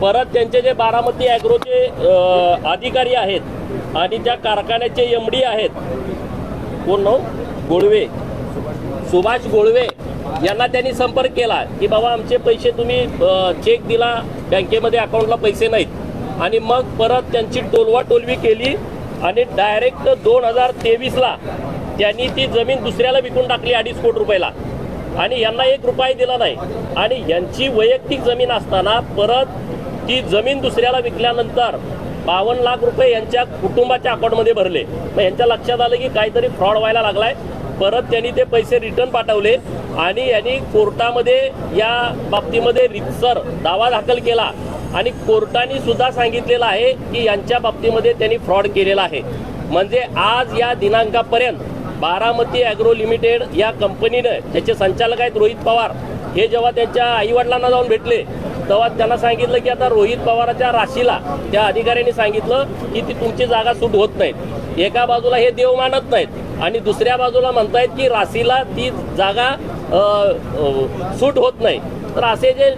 परत त्यांचे जे बारामती ॲग्रोचे अधिकारी आहेत आणि त्या कारखान्याचे एम डी आहेत. कोण नाव? गोळवे. सुभाष गोळवे यांना त्यांनी संपर्क केला की बाबा आमचे पैसे तुम्ही चेक दिला बँकेमध्ये अकाउंटला पैसे नाहीत. आणि मग परत त्यांची टोलवाटोलवी केली आणि डायरेक्ट दोन हजार तेवीसला त्यांनी ती जमीन दुसऱ्याला विकून टाकली अडीच कोटी रुपयाला. आणि यांना एक रुपया दिला नाही. आणि यांची वैयक्तिक जमीन असताना परत ती जमीन दुसऱ्याला विकल्यानंतर बावन्न लाख रुपये यांच्या कुटुंबाच्या अकाउंटमध्ये भरले. मग यांच्या लक्षात आलं की काहीतरी फ्रॉड व्हायला लागलाय. परत त्यांनी ते पैसे रिटर्न पाठवले आणि यांनी कोर्टामध्ये या बाबतीमध्ये रितसर दावा दाखल केला. आणि कोर्टाने सुद्धा सांगितलेलं आहे की यांच्या बाबतीमध्ये त्यांनी फ्रॉड केलेला आहे. म्हणजे आज या दिनांकापर्यंत बारामती ॲग्रो लिमिटेड या कंपनीनं त्याचे संचालक आहेत रोहित पवार हे जेव्हा त्यांच्या आईवडिलांना जाऊन भेटले तेव्हा त्यांना सांगितलं की आता रोहित पवाराच्या राशीला त्या अधिकाऱ्यांनी सांगितलं की ती तुमची जागा सूट होत नाहीत. एका बाजूला हे देव मानत नाहीत आणि दुसऱ्या बाजूला म्हणतायत की राशीला ती जागा सूट होत नाही. तर असे जे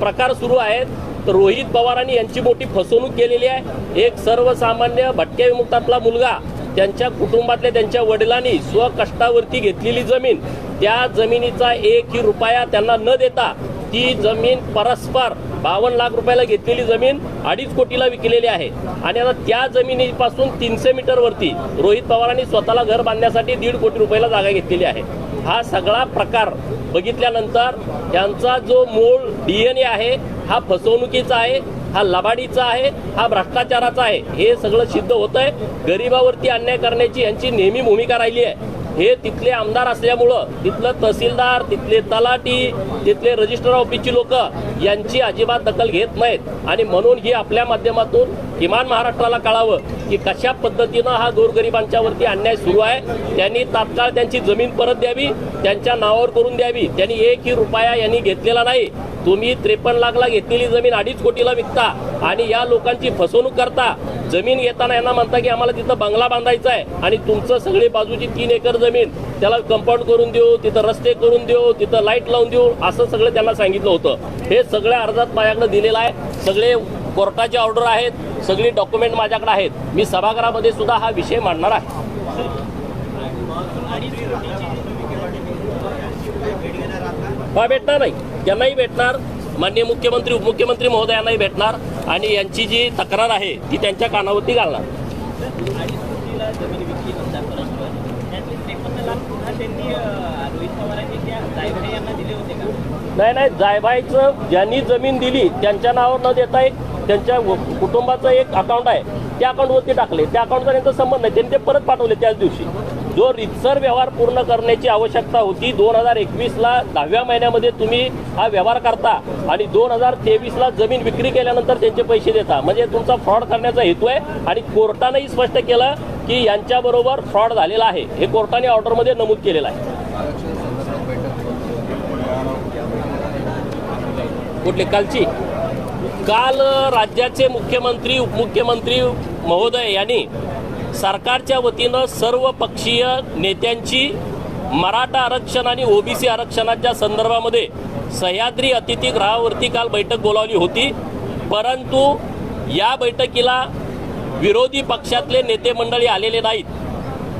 प्रकार सुरू आहेत तर रोहित पवारांनी यांची मोठी फसवणूक केलेली आहे. एक सर्वसामान्य भटक्या विमुक्तातला मुलगा त्यांच्या कुटुंबातल्या त्यांच्या वडिलांनी स्वकष्टावरती घेतलेली जमीन त्या जमिनीचा एकही रुपया त्यांना न देता ती जमीन परस्पर बावन्न लाख रुपयाला घेतलेली जमीन अडीच कोटीला विकलेली आहे. आणि आता त्या जमिनीपासून तीनशे मीटरवरती रोहित पवारांनी स्वतःला घर बांधण्यासाठी दीड कोटी रुपयाला जागा घेतलेली आहे. हा सगळा प्रकार बघितल्यानंतर त्यांचा जो मूळ डी एन ए आहे हा फसवणुकीचा आहे हा लबाडीचा आहे हा भ्रष्टाचाराचा आहे हे सगळं सिद्ध होत आहे गरिबावरती अन्याय करण्याची यांची नेहमी भूमिका राहिली आहे. हे तिथले आमदार असल्यामुळं तिथलं तहसीलदार तिथले तलाटी तिथले रजिस्टर ऑफिसची लोक यांची अजिबात दखल घेत नाहीत. आणि म्हणून ही आपल्या माध्यमातून किमान महाराष्ट्राला कळावं की कशा पद्धतीनं हा गोरगरिबांच्यावरती अन्याय सुरू आहे. त्यांनी तात्काळ त्यांची जमीन परत द्यावी त्यांच्या नावावर करून द्यावी. त्यांनी एकही रुपया यांनी घेतलेला नाही. तुम्ही त्रेपन्न लाखला घेतलेली जमीन अडीच कोटीला विकता आणि या लोकांची फसवणूक करता. जमीन घेताना यांना म्हणता की आम्हाला तिथं बंगला बांधायचा आहे आणि तुमचं सगळी बाजूची तीन एकर जमीन त्याला कंपाऊंड करून देऊ तिथं रस्ते करून देऊ तिथं लाइट लावून देऊ असं सगळं त्यांना सांगितलं होतं. हे सगळ्या अर्जात माझ्याकडे दिलेलं आहे. सगळे कोर्टाचे ऑर्डर आहेत सगळी डॉक्युमेंट माझ्याकडे आहेत. मी सभागृहामध्ये सुद्धा हा विषय मांडणार आहे. हा भेटणार नाही. त्यांनाही भेटणार माननीय मुख्यमंत्री उपमुख्यमंत्री महोदयांनाही भेटणार आणि यांची जी तक्रार आहे ती त्यांच्या कानावरती घालणार. नाही नाही जायबाईचं ज्यांनी जमीन दिली त्यांच्या नावावर न देता एक त्यांच्या कुटुंबाचं एक अकाउंट आहे त्या अकाउंटवरती टाकले. त्या अकाउंटचा त्यांचा संबंध नाही त्यांनी ते परत पाठवले त्याच दिवशी. जो रितसर व्यवहार पूर्ण करण्याची आवश्यकता होती दोन हजार एकवीसला दहाव्या महिन्यामध्ये तुम्ही हा व्यवहार करता आणि दोन हजार तेवीसला जमीन विक्री केल्यानंतर त्यांचे पैसे देता. म्हणजे तुमचा फ्रॉड करण्याचा हेतू आहे आणि कोर्टानंही स्पष्ट केलं की यांच्याबरोबर फ्रॉड झालेला आहे. हे कोर्टाने ऑर्डरमध्ये नमूद केलेलं आहे. कुठली? कालची. काल राज्याचे मुख्यमंत्री उपमुख्यमंत्री महोदय यांनी सरकारच्या वतीनं सर्व पक्षीय नेत्यांची मराठा आरक्षण आणि ओबीसी आरक्षणाच्या संदर्भामध्ये सह्याद्री अतिथीगृहावरती काल बैठक बोलावली होती. परंतु या बैठकीला विरोधी पक्षातले नेते मंडळी आलेले नाहीत.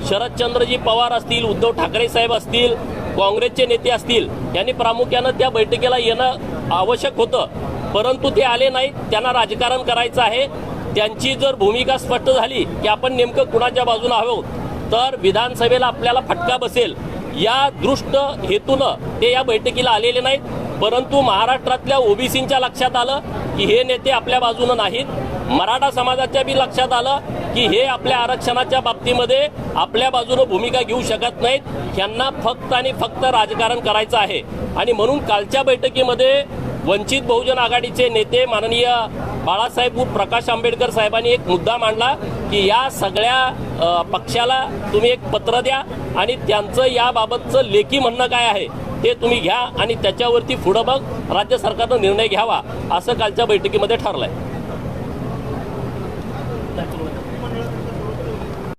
शरदचंद्रजी पवार असतील उद्धव ठाकरे साहेब असतील काँग्रेसचे नेते असतील यांनी प्रामुख्यानं त्या बैठकीला येणं आवश्यक होतं. परंतु ते आले नाहीत त्यांना राजकारण करायचं आहे. त्यांची जर भूमिका स्पष्ट झाली की आपण नेमकं कुणाच्या बाजूने आहोत तर विधानसभेला आपल्याला फटका बसेल. या दृष्ट हेतूनं ते या बैठकीला आलेले नाहीत परंतु महाराष्ट्रातल्या ओबीसींच्या लक्षात आलं की हे नेते आपल्या बाजूनं नाहीत. मराठा समाजाच्या बी लक्षात आलं की हे आपल्या आरक्षणाच्या बाबतीमध्ये आपल्या बाजूनं भूमिका घेऊ शकत नाहीत. यांना फक्त आणि फक्त राजकारण करायचं आहे. आणि म्हणून कालच्या बैठकीमध्ये वंचित बहुजन आघाडीचे नेते माननीय बाळासाहेब प्रकाश आंबेडकर साहेबांनी एक मुद्दा मांडला की या सगळ्या पक्षाला तुम्ही एक पत्र द्या आणि त्यांचं याबाबतचं लेखी म्हणणं काय आहे ते तुम्ही घ्या आणि त्याच्यावरती पुढं मग राज्य सरकारनं निर्णय घ्यावा असं कालच्या बैठकीमध्ये ठरलंय.